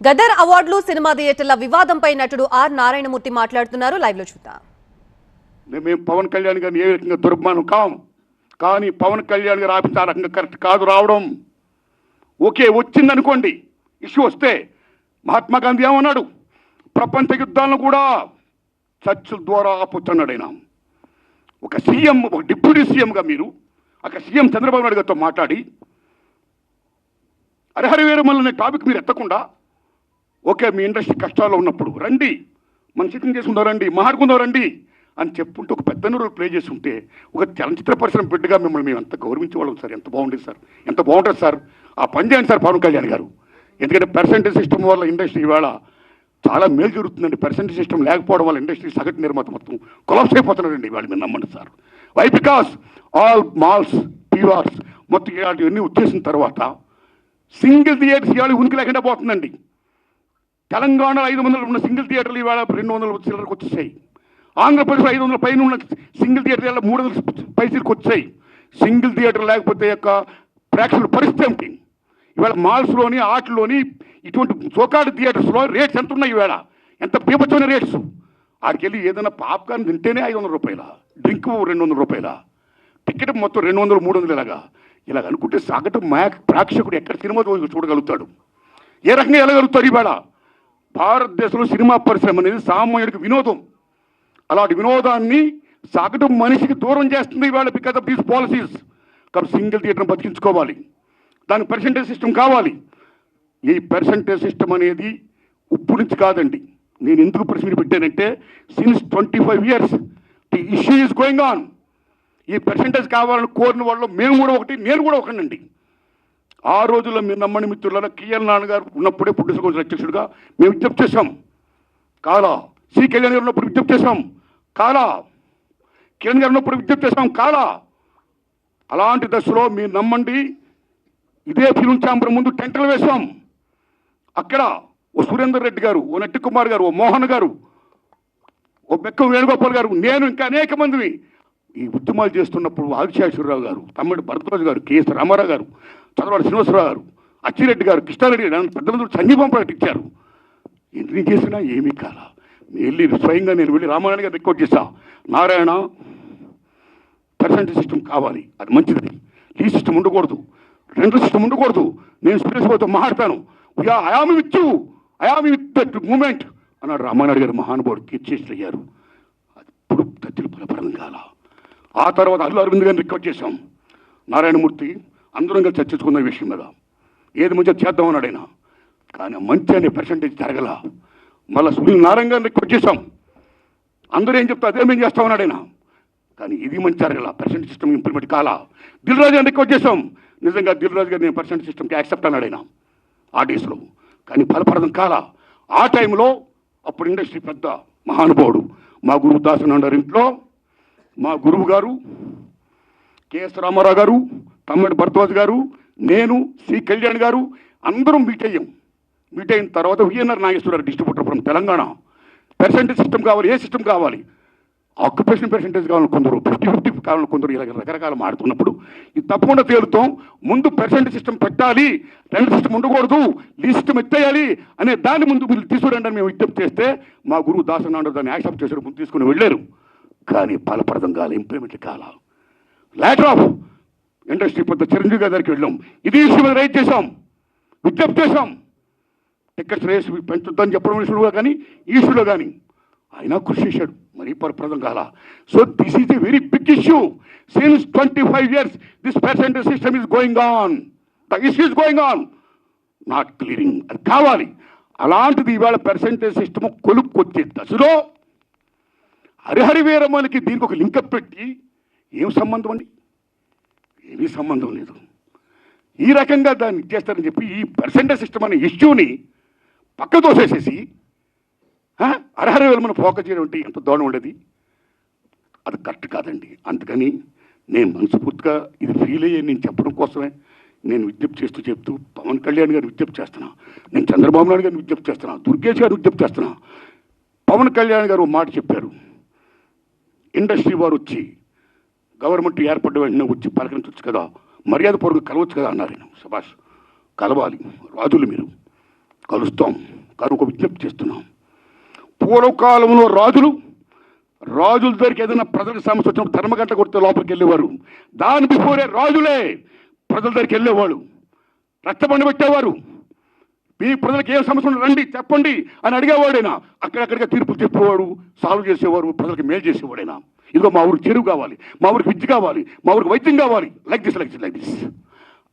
గదర్ అవార్డులు సినిమా థియేటర్ల వివాదంపై నటుడు ఆర్ నారాయణమూర్తి మాట్లాడుతున్నారు. లైవ్లో చూద్దాం మేము పవన్ కళ్యాణ్ గారిని ఏ రకంగా దుర్మానం కాం? కానీ పవన్ కళ్యాణ్ గారు ఆఫీస్ ఆ రకంగా కరెక్ట్ కాదు రావడం. ఓకే వచ్చిందనుకోండి ఇష్యూ వస్తే మహాత్మా గాంధీ ఏమన్నాడు? ప్రపంచ యుద్ధాలను కూడా చర్చల ద్వారా ఆపుతున్నాడు ఆయన ఒక సీఎం ఒక డిప్యూటీ సీఎంగా మీరు ఒక సీఎం చంద్రబాబు నాయుడు గారితో మాట్లాడి హరిహర వీరమల్ అనే టాపిక్ మీరు ఎత్తకుండా ఓకే మీ ఇండస్ట్రీ కష్టాల్లో ఉన్నప్పుడు. రండి మన సిట్టింగ్ చేసుకుందాం రండి మాట్లాడుకుందాం రండి అని చెప్పుంటే ఒక పెద్ద రోల్ ప్లే చేస్తుంటే ఒక చలనచిత్ర పరిశ్రమ బిడ్డగా మిమ్మల్ని మేము ఎంత గౌరవించేవాళ్ళం సార్? ఎంత బాగుండేది సార్? ఎంత బాగుంటుంది సార్? ఆ పని చేయండి సార్ పవన్ కళ్యాణ్ గారు. ఎందుకంటే పర్సెంటేజ్ సిస్టమ్ వల్ల ఇండస్ట్రీ ఇవాళ చాలా మేలు జరుగుతుందండి. పర్సెంటేజ్ సిస్టమ్ లేకపోవడం వల్ల ఇండస్ట్రీ సగటు నిర్మాత మొత్తం కొలాప్స్ అయిపోతున్నారండి వాళ్ళు మీరు నమ్మండి sir. Why because all malls PVRs మొత్తం ఇలాంటివన్నీ వచ్చేసిన తర్వాత సింగిల్ థియేటర్స్ ఇవాళ ఉనికి లేకుండా పోతుందండి. తెలంగాణలో ఐదు వందలు ఉన్న సింగిల్ థియేటర్లు ఇవాళ రెండు వందల చిల్లరకు వచ్చేసాయి. ఆంధ్రప్రదేశ్లో ఐదు వందల పైన ఉన్న సింగిల్ థియేటర్ ఇవాళ మూడు వందల పైసలకు వచ్చాయి. సింగిల్ థియేటర్ లేకపోతే యొక్క ప్రేక్షకుల పరిస్థితి ఏమిటి? ఇవాళ మాల్స్లోని ఆటల్లోని ఇటువంటి చోకాడు థియేటర్స్లో రేట్స్ ఎంత ఉన్నాయి ఇవాళ? ఎంత పీపచ్చమైన రేట్స్? ఆడికెళ్ళి ఏదైనా పాప్కార్న్ తింటేనే ఐదు వందల రూపాయల? డ్రింక్ రెండు వందల రూపాయల? టికెట్ మొత్తం రెండు వందలు మూడు వందలు ఇలాగా ఇలాగ అనుకుంటే సగటు మ్యాక్ ప్రేక్షకుడు ఎక్కడ సినిమా చూడగలుగుతాడు? ఏ రకంగా వెళ్ళగలుగుతారు ఇవాళ? భారతదేశంలో సినిమా పరిశ్రమ అనేది సామాన్యుడికి వినోదం. అలాంటి వినోదాన్ని సగటు మనిషికి దూరం చేస్తుంది ఇవాళ బికాస్ ఆఫ్ దీస్ పాలసీస్ కాబట్టి సింగిల్ థియేటర్ని బతికించుకోవాలి. దానికి పర్సంటేజ్ సిస్టమ్ కావాలి. ఈ పర్సంటేజ్ సిస్టమ్ అనేది ఉప్పు నుంచి కాదండి. నేను ఎందుకు ప్రశ్న పెట్టానంటే since twenty five years the issue is going on ఈ పర్సంటేజ్ కావాలని కోరిన వాళ్ళు మేము కూడా ఒకటి నేను కూడా ఒకనండి ఆ రోజుల్లో మీరు నమ్మని మిత్రుల కిఎల్ నాన్నగారు ఉన్నప్పుడే పుట్టిన అధ్యక్షుడిగా మేము విజ్ఞప్తి చేశాం. కాలా సి కళ్యాణ్ గారు ఉన్నప్పుడు విజ్ఞప్తి చేశాం. కాలా కిరణ్ గారు ఉన్నప్పుడు విజ్ఞప్తి చేశాం. కాలా అలాంటి దశలో మీరు నమ్మండి ఇదే ఫిలిం ఛాంబర్ ముందు టెంటలు వేశాం. అక్కడ ఓ సురేందర్ రెడ్డి గారు ఓ నట్టి కుమార్ గారు ఓ మోహన్ గారు ఓ బెక్కం వేణుగోపాల్ గారు నేను ఇంకా అనేక మందిని ఈ ఉద్యమాలు చేస్తున్నప్పుడు ఆదిశేశ్వరరావు గారు తమ్ముడు భరద్వాజ్ గారు కేఎస్ రామారావు గారు చంద్రబాబు శ్రీనివాసరావు గారు అచ్చిరెడ్డి గారు కృష్ణారెడ్డి గారు పెద్ద మంది సంఘీభం ప్రకటించారు. ఎన్ని చేసినా ఏమీ కాల. వెళ్ళి స్వయంగా నేను వెళ్ళి రామారాయణ గారు రికార్డ్ చేశా నారాయణ పర్సంటేజ్ సిస్టమ్ కావాలి. అది మంచిది. లీ సిస్టమ్ ఉండకూడదు. రెండు సిస్టమ్ ఉండకూడదు. నేను సురేష్ బాబుతో మాట్లాడతాను. I am with you I am with that moment అన్నాడు రామానాయుడు గారు మహానుభావుడు కీర్చేసి అయ్యారు అది ఇప్పుడు తత్తులు బలపడం కాల. ఆ తర్వాత అల్లు అరవింద్ గారిని రికార్డ్ చేశాం. నారాయణమూర్తి అందరం కలిసి చర్చించుకున్న ఈ విషయం మీద. ఏది మంచి చేద్దాం అన్నాడు ఆయన కానీ మంచి అనే పర్సంటేజ్ జరగల. మళ్ళీ సునీల్ నారాయణ గారిని కొట్టేశాం అందరూ ఏం చెప్తా అదే మేము చేస్తామన్నాడు ఆయన కానీ ఇది మంచి జరగల. పర్సెంట్ సిస్టమ్ ఇంప్లిమెంట్ కాలా. దిల్ రాజు గారిని రిక్వెస్ట్ చేసాం నిజంగా దిల్ రాజు గారు నేను పర్సెంట్ సిస్టమ్కి యాక్సెప్ట్ అన్నాడు ఆయన ఆ డేస్లో కానీ ఫలప్రదం కాలా. ఆ టైంలో అప్పుడు ఇండస్ట్రీ పెద్ద మహానుభావుడు మా గురువు దాసనండారు ఇంట్లో మా గురువు గారు కెఎస్ రామారావు గారు తమ్మిడి భరద్వాజ్ గారు నేను సి కళ్యాణ్ గారు అందరం మీట్ అయ్యాం. మీట్ అయిన తర్వాత VNR Nageswara Rao distributor from Telangana. Percentage system కావాలి ఏ సిస్టమ్ కావాలి? ఆక్యుపేషన్ పర్సంటేజ్ కావాలని కొందరు ఫిఫ్టీ ఫిఫ్టీ కావాలని కొందరు ఇలా రకరకాల మాడుతున్నప్పుడు ఇది తప్పకుండా తేలుతాం. ముందు పర్సెంటేజ్ సిస్టమ్ పెట్టాలి రెండు సిస్టమ్ ఉండకూడదు ఈ సిస్టమ్ ఎత్తేయాలి అనే దాని ముందు మీరు తీసుకురండి అని మేము విజ్ఞప్తి చేస్తే మా గురువు దాసనాడు దాన్ని యాక్సెప్ట్ చేశారు ముందు తీసుకుని వెళ్ళారు. కానీ ఫలప్రదం కాలే ఇంప్లిమెంట్ కాల. లాటర్ ఆఫ్ ఇండస్ట్రీ పెద్ద చిరంజీవి గారి దగ్గరికి వెళ్ళాం. ఇది ఇష్యూ రైట్ చేశాం. విజ్ఞప్తి చేశాం. టికెట్స్ రేస్ పెంచుద్దని చెప్పడం ఇష్యూలో కానీ ఈ ఇష్యూలో కానీ ఆయన కృషి చేశాడు. మరీ పరప్రదం కాల. So this is a very big issue since twenty five years this percentage system is going on the issue is going on not clearing అది కావాలి. అలాంటిది ఇవాళ పర్సంటేజ్ సిస్టమ్ కొలుపుకొచ్చే దశలో హరిహరి వీరమ్మలకి దీనికి ఒక లింకప్ పెట్టి ఏం సంబంధం అండి? ఏమీ సంబంధం లేదు. ఈ రకంగా దాన్ని ఇచ్చేస్తారని చెప్పి ఈ పర్సెంటేజ్ సిస్టమ్ అనే ఇష్యూని పక్క తోసేసేసి అర్హర మనం ఫోకస్ చేయడం అంటే ఎంత దూరం ఉండేది? అది కరెక్ట్ కాదండి. అందుకని నేను మనస్ఫూర్తిగా ఇది ఫీల్ అయ్యే నేను చెప్పడం కోసమే నేను విజ్ఞప్తి చేస్తూ చెప్తూ పవన్ కళ్యాణ్ గారిని విజ్ఞప్తి చేస్తున్నా నేను చంద్రబాబు నాయుడు గారిని విజ్ఞప్తి చేస్తున్నా దుర్గేష్ గారిని విజ్ఞప్తి చేస్తున్నా. పవన్ కళ్యాణ్ గారు ఓ మాట చెప్పారు. ఇండస్ట్రీ వారు వచ్చి గవర్నమెంట్ ఏర్పడ్డ వెంటనే వచ్చి పలకరించవచ్చు కదా. మర్యాద కలవచ్చు కదా అన్నారు ఆయన సుభాష్. కలవాలి. రాజులు మీరు. కలుస్తాం. కానీ ఒక విజ్ఞప్తి చేస్తున్నాం. పూర్వకాలంలో రాజులు రాజుల దగ్గరికి ఏదైనా ప్రజలకు సమస్య వచ్చినప్పుడు ధర్మగంట కొడితే లోపలికి వెళ్ళేవారు. దాని బిఫోరే రాజులే ప్రజల దగ్గరికి వెళ్ళేవాడు రక్తబండి పెట్టేవారు. మీ ప్రజలకు ఏం సమస్య రండి చెప్పండి అని అడిగేవాడైనా అక్కడక్కడిగా తీర్పులు చెప్పేవాడు సాల్వ్ చేసేవారు ప్రజలకు మేలు చేసేవాడైనా. ఇదిగో మా ఊరికి చెరువు కావాలి మా ఊరికి విద్య కావాలి మా ఊరికి వైద్యం కావాలి. Like this like this like this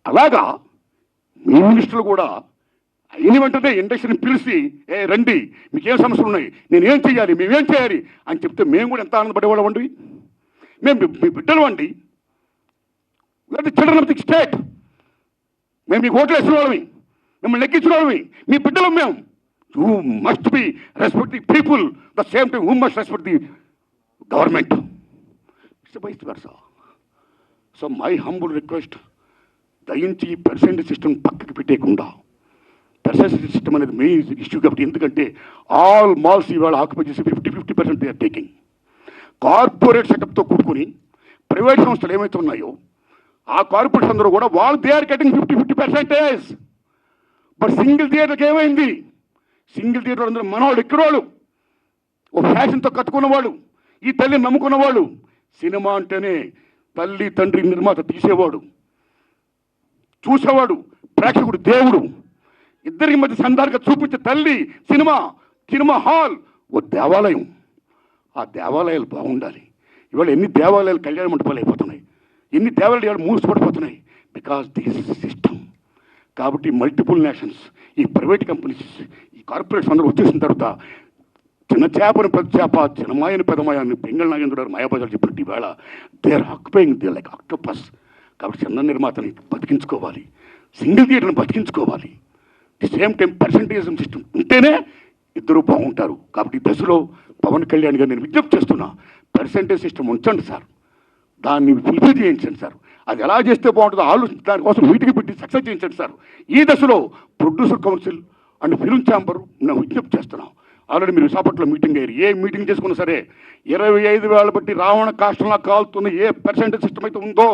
అలాగా మీ మినిస్టర్లు కూడా అయిన వెంటనే ఇండస్ట్రీని పిలిచి ఏ రండి మీకేం సమస్యలు ఉన్నాయి? నేను ఏం చేయాలి? మేమేం చేయాలి? అని చెప్తే మేము కూడా ఎంత ఆనందపడేవాళ్ళం అండి? మేము మీ- బిడ్డలు అండి. చిల్డ్రన్ ఆఫ్ ది స్టేట్ మేము మీకు ఓట్లు వేసిన వాళ్ళమి. మిమ్మల్ని లెక్కించిన వాళ్ళమి. మీ బిడ్డలం మేము. You must be respect the people the same time who must respect the government. It's vice versa so my humble request దయించి ఈ పర్సెంట్ సిస్టమ్ పక్కకి పెట్టేయకుండా పర్సెంట్ సిస్టమ్ అనేది మెయిన్ ఇష్యూ కాబట్టి ఎందుకంటే ఆల్ మాల్స్ ఇవాళ ఆక్యుపై చేసి fifty fifty percent they are taking corporate సెటప్తో కూడుకుని ప్రైవేట్ సంస్థలు ఏమైతే ఉన్నాయో ఆ కార్పొరేట్స్ అందరూ కూడా వాళ్ళు they are getting fifty fifty percentage but single థియేటర్కి ఏమైంది? సింగిల్ థియేటర్ అందరూ మనవాళ్ళు ఎక్కడోళ్ళు ఓ ఫ్యాషన్తో కట్టుకున్న వాళ్ళు ఈ తల్లిని నమ్ముకున్నవాడు సినిమా అంటేనే తల్లి తండ్రి నిర్మాత తీసేవాడు. చూసేవాడు ప్రేక్షకుడు దేవుడు. ఇద్దరికి మధ్య సందారుగా చూపించే తల్లి సినిమా సినిమా హాల్ ఓ దేవాలయం. ఆ దేవాలయాలు బాగుండాలి. ఇవాళ ఎన్ని దేవాలయాలు కళ్యాణ మంటపాలు అయిపోతున్నాయి. ఎన్ని దేవాలయాలు ఇవాళ మూసిపడిపోతున్నాయి. బికాస్ దిస్ సిస్టమ్ కాబట్టి మల్టిపుల్ నేషన్స్ ఈ ప్రైవేట్ కంపెనీస్ ఈ కార్పొరేట్స్ అందరూ వచ్చేసిన తర్వాత చిన్న చేపను పెద్ద చేప చిన్నమాయని పెద్దమాయని పెంగళ నాగేంద్ర గారు మాయాబజార్ చెప్పినట్టు ఈవేళ they are occupying they like octopus. కాబట్టి చిన్న నిర్మాతని బతికించుకోవాలి. సింగిల్ థియేటర్ని బతికించుకోవాలి. ది సేమ్ టైం పర్సంటేజం సిస్టమ్ ఉంటేనే ఇద్దరు బాగుంటారు. కాబట్టి ఈ దశలో పవన్ కళ్యాణ్ గారు నేను విజ్ఞప్తి చేస్తున్నా పర్సంటేజ్ సిస్టమ్ ఉంచండి సార్. దాన్ని ఫుల్ఫిల్ చేయించండి సార్. అది ఎలా చేస్తే బాగుంటుందో ఆలోచించి దానికోసం మీటింగ్ పెట్టి సక్సెస్ చేయించండి సార్. ఈ దశలో producer council and film chamber నేను విజ్ఞప్తి చేస్తున్నాం. ఆల్రెడీ మీరు విశాఖపట్నంలో మీటింగ్ అయ్యారు. ఏ మీటింగ్ చేసుకున్నా సరే ఇరవై ఐదు వేల బట్టి రావణ కాష్టంలా కాలుతున్న ఏ పర్సెంటేజ్ సిస్టమ్ అయితే ఉందో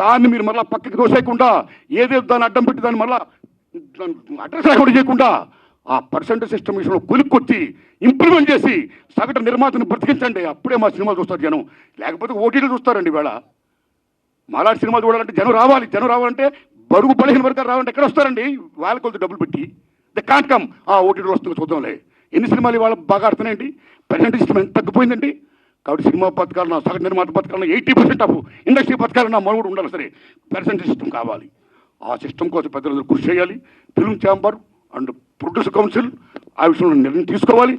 దాన్ని మీరు మళ్ళీ పక్కకి దోసేయకుండా ఏదేదో దాన్ని అడ్డం పెట్టి దాన్ని మళ్ళీ అడ్రస్ లేకుండా చేయకుండా ఆ పర్సెంటేజ్ సిస్టమ్ విషయంలో కొలుక్కొచ్చి ఇంప్లిమెంట్ చేసి సగటు నిర్మాతను బ్రతికించండి. అప్పుడే మా సినిమా చూస్తారు జనం. లేకపోతే ఓటీలు చూస్తారండి ఇవాళ. మాలాంటి సినిమా చూడాలంటే జనం రావాలి. జనం రావాలంటే బరువు బలహీన వర్గాలు రావాలంటే ఎక్కడ వస్తారండి? వాళ్ళ కొద్ది డబ్బులు పెట్టి. ద కాంట్ కమ్ ఆ ఓటీటీలో వస్తుంది చూద్దాంలే. ఎన్ని సినిమాలు ఇవాళ బాగా ఆడుతున్నాయండి? ప్రజెంట్ సిస్టమ్ ఎంత తగ్గిపోయిందండి. కాబట్టి సినిమా పథకాలు నా సగటు నిర్మాత పథకాలు ఎయిటీ పర్సెంట్ ఆఫ్ ఇండస్ట్రీ పథకాలు నా మనుగుడు ఉండాలి సరే. పర్సెంట్ సిస్టమ్ కావాలి. ఆ సిస్టమ్ కోసం పెద్దలందరూ కృషి చేయాలి. Film chamber and producer council ఆ విషయంలో నిర్ణయం తీసుకోవాలి.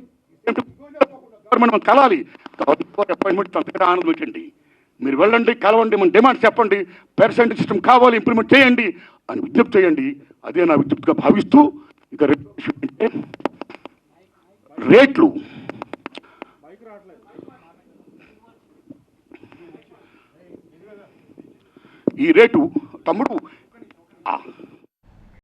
గవర్నమెంట్ మనం కలాలి. గవర్నమెంట్ అపాయింట్మెంట్ అంతగా ఆనందం పెట్టండి మీరు వెళ్ళండి కలవండి మన డిమాండ్ చెప్పండి. పర్సెంట్ సిస్టమ్ కావాలి ఇంప్లిమెంట్ చేయండి అని విజ్ఞప్తి చేయండి. అదే నా విజ్ఞప్తిగా భావిస్తూ ఇక రెండో విషయం రేట్లు. ఈ రేటు తమ్ముడు ఆ,